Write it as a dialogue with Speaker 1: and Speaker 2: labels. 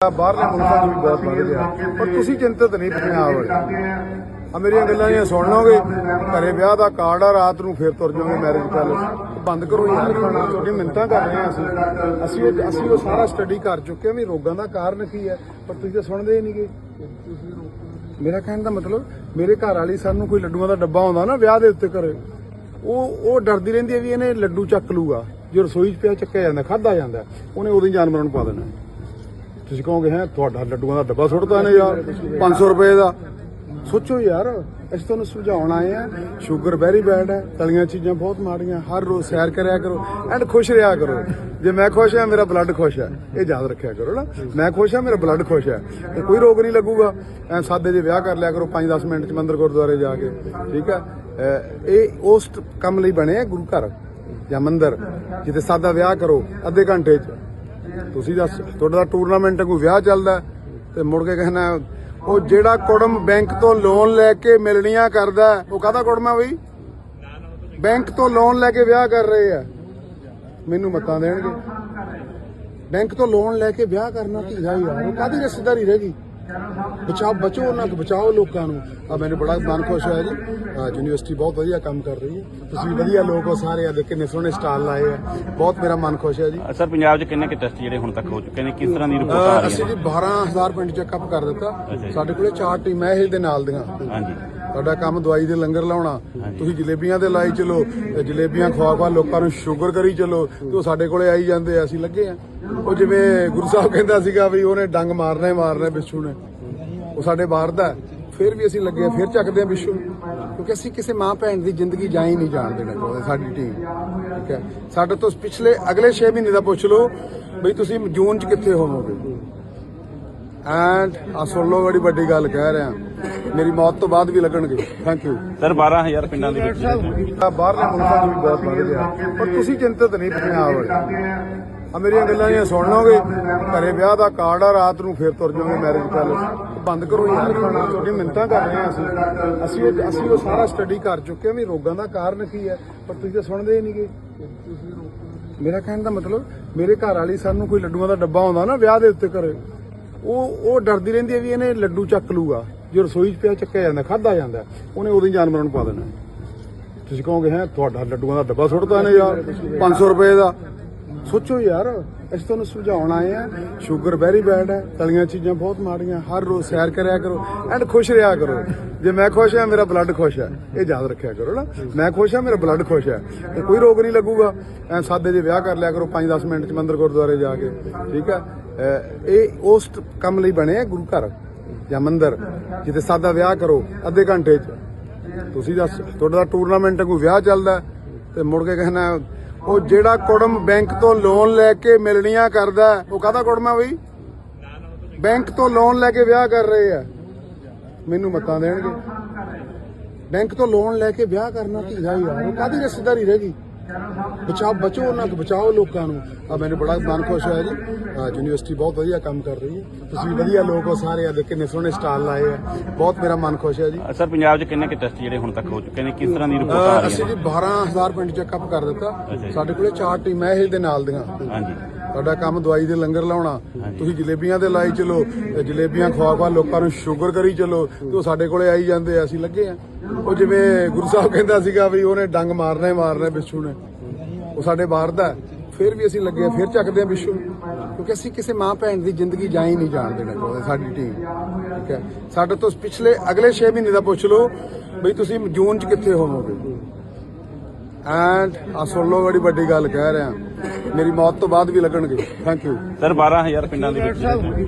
Speaker 1: ਬਾਹਰਲੇ ਮੁਲਕਾਂ 'ਚ ਵੀ ਬਹੁਤ ਵੱਧ ਗਿਆ ਪਰ ਤੁਸੀਂ ਚਿੰਤਤ ਨਹੀਂ ਪੰਜਾਬ ਵਾਲੇ ਆ ਮੇਰੀਆਂ ਗੱਲਾਂ ਇਹ ਸੁਣ ਲਓਗੇ, ਘਰੇ ਵਿਆਹ ਦਾ ਕਾਰਡ ਆ, ਰਾਤ ਨੂੰ ਫੇਰ ਤੁਰ ਜਾਓਗੇ ਮੈਰਿਜ ਪੈਲਸ ਬੰਦ ਕਰੋ ਯਾਰ ਖਾਣਾ ਤੁਹਾਡੀ ਮਿੰਤਾਂ ਕਰ ਰਹੇ ਹਾਂ ਅਸੀਂ। ਅਸੀਂ ਉਹ ਅਸੀਂ ਉਹ ਸਾਰਾ ਸਟੱਡੀ ਕਰ ਚੁੱਕੇ ਹਾਂ ਵੀ ਰੋਗਾਂ ਦਾ ਕਾਰਨ ਕੀ ਹੈ, ਪਰ ਤੁਸੀਂ ਤਾਂ ਸੁਣਦੇ ਹੀ ਨਹੀਂਗੇ। ਮੇਰਾ ਕਹਿਣ ਦਾ ਮਤਲਬ, ਮੇਰੇ ਘਰ ਵਾਲੀ ਸਾਨੂੰ ਕੋਈ ਲੱਡੂਆਂ ਦਾ ਡੱਬਾ ਆਉਂਦਾ ਨਾ ਵਿਆਹ ਦੇ ਉੱਤੇ ਘਰੇ, ਉਹ ਉਹ ਡਰਦੀ ਰਹਿੰਦੀ ਹੈ ਵੀ ਇਹਨੇ ਲੱਡੂ ਚੱਕ ਲੂਗਾ ਜੋ ਰਸੋਈ 'ਚ ਪਿਆ ਚੱਕਿਆ ਜਾਂਦਾ ਖਾਦਾ ਜਾਂਦਾ, ਉਹਨੇ ਉਦੋਂ ਹੀ ਜਾਨਵਰਾਂ ਨੂੰ ਪਾ ਦੇਣਾ। ਤੁਸੀਂ ਕਹੋਗੇ, ਹੈ, ਤੁਹਾਡਾ ਲੱਡੂਆਂ ਦਾ ਡੱਬਾ ਸੁੱਟਦਾ ਨੇ ਯਾਰ 500 ਰੁਪਏ ਦਾ। ਸੋਚੋ ਯਾਰ, ਅਸੀਂ ਤੁਹਾਨੂੰ ਸਮਝਾਉਣ ਆਏ ਆ ਸ਼ੂਗਰ ਵੈਰੀ ਬੈਡ ਹੈ, ਤਲੀਆਂ ਚੀਜ਼ਾਂ ਬਹੁਤ ਮਾੜੀਆਂ, ਹਰ ਰੋਜ਼ ਸੈਰ ਕਰਿਆ ਕਰੋ, ਐਂਡ ਖੁਸ਼ ਰਿਹਾ ਕਰੋ। ਜੇ ਮੈਂ ਖੁਸ਼ ਹਾਂ, ਮੇਰਾ ਬਲੱਡ ਖੁਸ਼ ਹੈ, ਇਹ ਯਾਦ ਰੱਖਿਆ ਕਰੋ ਨਾ। ਮੈਂ ਖੁਸ਼ ਹਾਂ, ਮੇਰਾ ਬਲੱਡ ਖੁਸ਼ ਹੈ, ਤੇ ਕੋਈ ਰੋਗ ਨਹੀਂ ਲੱਗੂਗਾ। ਐ ਸਾਦੇ ਜੇ ਵਿਆਹ ਕਰ ਲਿਆ ਕਰੋ 5-10 ਮਿੰਟ ਚ ਮੰਦਰ ਗੁਰਦੁਆਰੇ ਜਾ ਕੇ, ਠੀਕ ਹੈ? ਇਹ ਉਸ ਕੰਮ ਲਈ ਬਣੇ ਆ ਗੁਰੂ ਘਰ ਜਾਂ ਮੰਦਰ, ਜਿੱਥੇ ਸਾਦਾ ਵਿਆਹ ਕਰੋ, ਅੱਧੇ ਘੰਟੇ ਚ। ਤੁਸੀਂ ਦੱਸ, ਤੁਹਾਡਾ ਟੂਰਨਾਮੈਂਟ ਕੋਈ ਵਿਆਹ ਚੱਲਦਾ ਤੇ ਮੁੜ ਕੇ ਕਹਿਣਾ ਉਹ ਜਿਹੜਾ ਕੁੜਮ ਬੈਂਕ ਤੋਂ ਲੋਨ ਲੈ ਕੇ ਮਿਲਣੀਆਂ ਕਰਦਾ ਉਹ ਕਾਹਦਾ ਕੁੜਮ ਹੈ ਬਈ? ਬੈਂਕ ਤੋਂ ਲੋਨ ਲੈ ਕੇ ਵਿਆਹ ਕਰ ਰਹੇ ਆ। ਮੈਨੂੰ ਮਤਾਂ ਦੇਣਗੇ। ਬੈਂਕ ਤੋਂ ਲੋਨ ਲੈ ਕੇ ਵਿਆਹ ਕਰਨਾ ਢੀਲਾ ਹੀ ਯਾਰ ਉਹ ਕਾਹਦੀ ਰਿਸ਼ਤੇਦਾਰੀ ਰਹਿ ਗਈ? ਬਚਾਓ ਬਚੋ ਉਹਨਾਂ ਤੋਂ ਬਚਾਓ ਲੋਕਾਂ ਨੂੰ। ਆ ਮੈਨੂੰ ਬੜਾ ਮਨ ਖੁਸ਼ ਹੋਇਆ ਜੀ। ਯੂਨੀਵਰਸਿਟੀ ਬਹੁਤ ਵਧੀਆ ਕੰਮ ਕਰ ਰਹੀ ਹੈ। ਤੁਸੀਂ ਵਧੀਆ ਲੋਕ ਹੋ ਸਾਰੇ ਆ ਦੇਖ ਕਿੰਨੇ ਸੋਹਣੇ ਸਟਾਲ ਲਾਏ ਆ। ਬਹੁਤ ਮੇਰਾ ਮਨ ਖੁਸ਼ ਹੈ ਜੀ।
Speaker 2: ਸਰ ਪੰਜਾਬ 'ਚ ਕਿੰਨੇ ਕਿ ਟੈਸਟ ਜਿਹੜੇ ਹੁਣ ਤੱਕ ਹੋ ਚੁੱਕੇ ਨੇ? ਕਿਸ ਤਰ੍ਹਾਂ ਦੀ ਰਿਪੋਰਟ ਆ ਰਹੀ
Speaker 1: ਅਸੀਂ
Speaker 2: ਹੈ
Speaker 1: ਜੀ 12000 ਪਿੰਡ ਚੈੱਕਅਪ ਕਰ ਦਿੱਤਾ। ਸਾਡੇ ਕੋਲੇ ਚਾਰ ਟੀਮਾਂ ਇਹ ਦੇ ਨਾਲ ਦੀਆਂ।
Speaker 2: ਹਾਂਜੀ।
Speaker 1: ਸਾਡਾ ਕੰਮ ਦਵਾਈ ਦੇ ਲੰਗਰ ਲਾਉਣਾ। ਤੁਸੀਂ ਜਲੇਬੀਆਂ ਦੇ ਲਾਈ ਚਲੋ ਜਲੇਬੀਆਂ ਖਵਾ ਖਵਾ ਲੋਕਾਂ ਨੂੰ ਸ਼ੂਗਰ ਕਰੀ ਚਲੋ ਤੇ ਉਹ ਸਾਡੇ ਕੋਲੇ ਆਈ ਜਾਂਦੇ ਆ, ਅਸੀਂ ਲੱਗੇ ਆ। ਉਹ ਜਿਵੇਂ ਗੁਰੂ ਸਾਹਿਬ ਕਹਿੰਦਾ ਸੀਗਾ ਵੀ ਉਹਨੇ ਡੰਗ ਮਾਰਨਾ ਹੀ ਮਾਰਨਾ ਬਿੱਛੂ ਨੇ। ਉਹ ਸਾਡੇ ਬਾਹਰ ਦਾ। ਫਿਰ ਵੀ ਅਸੀਂ ਲੱਗੇ ਫਿਰ ਚੱਕਦੇ ਆ ਨੂੰ। ਕਿਉਂਕਿ ਅਸੀਂ ਕਿਸੇ ਮਾਂ ਭੈਣ ਦੀ ਜ਼ਿੰਦਗੀ ਜਾਂ ਹੀ ਨਹੀਂ ਜਾਣ ਦੇਣਾ ਚਾਹੁੰਦੇ ਸਾਡੀ ਟੀਮ ਠੀਕ ਹੈ? ਸਾਡੇ ਤੋਂ ਪਿਛਲੇ ਅਗਲੇ 6 ਮਹੀਨੇ ਦਾ ਪੁੱਛ ਲਓ ਬਈ ਤੁਸੀਂ ਜੂਨ ਚ ਕਿੱਥੇ ਹੋਵੋਗੇ? ਐਂਡ ਆ ਸੁਣ ਲਓ ਬੜੀ ਵੱਡੀ ਗੱਲ ਕਹਿ ਰਿਹਾ। ਮੇਰੀ ਮੌਤ ਤੋਂ ਬਾਅਦ ਵੀ ਲੱਗਣਗੇ। ਥੈਂਕ ਯੂ
Speaker 2: ਸਰ 12000 ਪਿੰਡਾਂ ਦੇ ਵਿੱਚ
Speaker 1: ਬਾਹਰਲੇ ਮੁਲਕਾਂ 'ਚ ਵੀ ਬਹੁਤ ਵੱਧ ਗਿਆ। ਪਰ ਤੁਸੀਂ ਚਿੰਤਤ ਨਹੀਂ ਪੰਜਾਬ ਵਾਲੇ ਆ ਮੇਰੀਆਂ ਗੱਲਾਂ ਇਹ ਸੁਣ ਲਓਗੇ, ਘਰੇ ਵਿਆਹ ਦਾ ਕਾਰਡ ਆ, ਰਾਤ ਨੂੰ ਫੇਰ ਤੁਰ ਜਾਓਗੇ ਮੈਰਿਜ ਪੈਲਸ ਬੰਦ ਕਰੋ ਯਾਰ ਖਾਣਾ ਤੁਹਾਡੀ ਮਿੰਤਾਂ ਕਰ ਰਹੇ ਹਾਂ ਅਸੀਂ। ਅਸੀਂ ਉਹ ਅਸੀਂ ਉਹ ਸਾਰਾ ਸਟੱਡੀ ਕਰ ਚੁੱਕੇ ਹਾਂ ਵੀ ਰੋਗਾਂ ਦਾ ਕਾਰਨ ਕੀ ਹੈ ਪਰ ਤੁਸੀਂ ਤਾਂ ਸੁਣਦੇ ਹੀ ਨਹੀਂਗੇ। ਮੇਰਾ ਕਹਿਣ ਦਾ ਮਤਲਬ, ਮੇਰੇ ਘਰ ਵਾਲੀ ਸਾਨੂੰ ਕੋਈ ਲੱਡੂਆਂ ਦਾ ਡੱਬਾ ਆਉਂਦਾ ਨਾ ਵਿਆਹ ਦੇ ਉੱਤੇ ਘਰੇ, ਉਹ ਉਹ ਡਰਦੀ ਰਹਿੰਦੀ ਹੈ ਵੀ ਇਹਨੇ ਲੱਡੂ ਚੱਕ ਲੂਗਾ ਜੋ ਰਸੋਈ 'ਚ ਪਿਆ ਚੱਕਿਆ ਜਾਂਦਾ ਖਾਦਾ ਜਾਂਦਾ, ਉਹਨੇ ਉਦੋਂ ਜਾਨਵਰਾਂ ਨੂੰ ਪਾ ਦੇਣਾ। ਤੁਸੀਂ ਕਹੋਗੇ, ਹੈ, ਤੁਹਾਡਾ ਲੱਡੂਆਂ ਦਾ ਡੱਬਾ ਸੁੱਟਦਾ ਨੇ ਯਾਰ 500 ਰੁਪਏ ਦਾ। ਸੋਚੋ ਯਾਰ ਅਸੀਂ ਤੁਹਾਨੂੰ ਸਮਝਾਉਣ ਆਏ ਆ। ਸ਼ੂਗਰ ਵੈਰੀ ਬੈਡ ਹੈ ਤਲੀਆਂ ਚੀਜ਼ਾਂ ਬਹੁਤ ਮਾੜੀਆਂ ਹਰ ਰੋਜ਼ ਸੈਰ ਕਰਿਆ ਕਰੋ ਐਂਡ ਖੁਸ਼ ਰਿਹਾ ਕਰੋ। ਜੇ ਮੈਂ ਖੁਸ਼ ਹਾਂ ਮੇਰਾ ਬਲੱਡ ਖੁਸ਼ ਹੈ। ਇਹ ਯਾਦ ਰੱਖਿਆ ਕਰੋ ਨਾ। ਮੈਂ ਖੁਸ਼ ਹਾਂ ਮੇਰਾ ਬਲੱਡ ਖੁਸ਼ ਹੈ। ਤੇ ਕੋਈ ਰੋਗ ਨਹੀਂ ਲੱਗੂਗਾ। ਐ ਸਾਦੇ ਜੇ ਵਿਆਹ ਕਰ ਲਿਆ ਕਰੋ 5-10 ਮਿੰਟ ਚ ਮੰਦਰ ਗੁਰਦੁਆਰੇ ਜਾ ਕੇ। ਠੀਕ ਹੈ? ਇਹ ਉਸ ਕੰਮ ਲਈ ਬਣੇ ਆ ਗੁਰੂ ਘਰ ਜਾਂ ਮੰਦਰ। ਜਿੱਥੇ ਸਾਦਾ ਵਿਆਹ ਕਰੋ ਅੱਧੇ ਘੰਟੇ ਚ। ਤੁਸੀਂ ਦੱਸ ਤੁਹਾਡਾ ਟੂਰਨਾਮੈਂਟ ਕੋਈ ਵਿਆਹ ਚੱਲਦਾ ਹੈ, ਤੇ ਮੁੜ ਕੇ ਕਹਿਣਾ ਉਹ ਜਿਹੜਾ ਕੁੜਮ ਬੈਂਕ ਤੋਂ ਲੋਨ ਲੈ ਕੇ ਮਿਲਣੀਆਂ ਕਰਦਾ, ਉਹ ਕਾਹਦਾ ਕੁੜਮ ਹੈ ਬਈ? ਬੈਂਕ ਤੋਂ ਲੋਨ ਲੈ ਕੇ ਵਿਆਹ ਕਰ ਰਹੇ ਆ। ਮੈਨੂੰ ਮਤਾਂ ਦੇਣਗੇ। ਬੈਂਕ ਤੋਂ ਲੋਨ ਲੈ ਕੇ ਵਿਆਹ ਕਰਨਾ ਢੀਲਾ ਹੀ ਯਾਰ, ਉਹ ਕਾਹਦੀ ਰਿਸ਼ਤੇਦਾਰੀ ਰਹਿ ਗਈ? ਬਚਾਓ ਬਚੋ ਉਹਨਾਂ ਤੋਂ ਬਚਾਓ ਲੋਕਾਂ ਨੂੰ। ਆ ਮੈਨੂੰ ਬੜਾ ਮਨ ਖੁਸ਼ ਹੋਇਆ ਜੀ। ਯੂਨੀਵਰਸਿਟੀ ਬਹੁਤ ਵਧੀਆ ਕੰਮ ਕਰ ਰਹੀ ਹੈ। ਤੁਸੀਂ ਵਧੀਆ ਲੋਕ ਹੋ ਸਾਰੇ ਆ ਦੇਖ ਕਿੰਨੇ ਸੋਹਣੇ ਸਟਾਲ ਲਾਏ ਆ। ਬਹੁਤ ਮੇਰਾ ਮਨ ਖੁਸ਼ ਹੈ ਜੀ।
Speaker 2: ਸਰ ਪੰਜਾਬ 'ਚ ਕਿੰਨੇ ਕਿ ਟੈਸਟ ਜਿਹੜੇ ਹੁਣ ਤੱਕ ਹੋ ਚੁੱਕੇ ਨੇ? ਕਿਸ ਤਰ੍ਹਾਂ ਦੀ ਰਿਪੋਰਟ ਆ ਰਹੀ
Speaker 1: ਅਸੀਂ
Speaker 2: ਹੈ
Speaker 1: ਜੀ 12000 ਪਿੰਡ ਚੈੱਕਅਪ ਕਰ ਦਿੱਤਾ। ਸਾਡੇ ਕੋਲੇ ਚਾਰ ਟੀਮਾਂ ਇਹ ਦੇ ਨਾਲ ਦੀਆਂ।
Speaker 2: ਹਾਂਜੀ।
Speaker 1: ਸਾਡਾ ਕੰਮ ਦਵਾਈ ਦੇ ਲੰਗਰ ਲਾਉਣਾ ਤੁਸੀਂ ਜਲੇਬੀਆਂ ਦੇ ਲਾਈ ਚਲੋ ਜਲੇਬੀਆਂ ਖਵਾ ਖਵਾ ਲੋਕਾਂ ਨੂੰ ਸ਼ੂਗਰ ਕਰੀ ਚਲੋ ਤੇ ਉਹ ਸਾਡੇ ਕੋਲੇ ਆਈ ਜਾਂਦੇ ਆ, ਅਸੀਂ ਲੱਗੇ ਆ। ਉਹ ਜਿਵੇਂ ਗੁਰੂ ਸਾਹਿਬ ਕਹਿੰਦਾ ਸੀਗਾ ਵੀ ਉਹਨੇ ਡੰਗ ਮਾਰਨਾ ਹੀ ਮਾਰਨਾ ਬਿੱਛੂ ਨੇ। ਉਹ ਸਾਡੇ ਬਾਹਰ ਦਾ ਫਿਰ ਵੀ ਅਸੀਂ ਲੱਗੇ ਫਿਰ ਚੱਕਦੇ ਆ ਬਿੱਛੂ ਕਿਉਂਕਿ ਅਸੀਂ ਕਿਸੇ ਮਾਂ ਭੈਣ ਦੀ ਜ਼ਿੰਦਗੀ ਜਾਂ ਹੀ ਨਹੀਂ ਜਾਣ ਦੇਣਾ ਚਾਹੁੰਦੇ ਸਾਡੀ ਟੀਮ ਠੀਕ ਹੈ? ਸਾਡੇ ਤੋਂ ਪਿਛਲੇ ਅਗਲੇ 6 ਮਹੀਨੇ ਦਾ ਪੁੱਛ ਲਓ ਬਈ ਤੁਸੀਂ ਜੂਨ ਚ ਕਿੱਥੇ ਹੋਵੋਗੇ? ਐਂਡ ਆ ਸੁਣ ਲਓ ਬੜੀ ਵੱਡੀ ਗੱਲ ਕਹਿ ਰਿਹਾ। ਮੇਰੀ ਮੌਤ ਤੋਂ ਬਾਅਦ ਵੀ ਲੱਗਣਗੇ। ਥੈਂਕ ਯੂ
Speaker 2: ਸਰ 12000 ਪਿੰਡਾਂ ਦੇ ਵਿੱਚ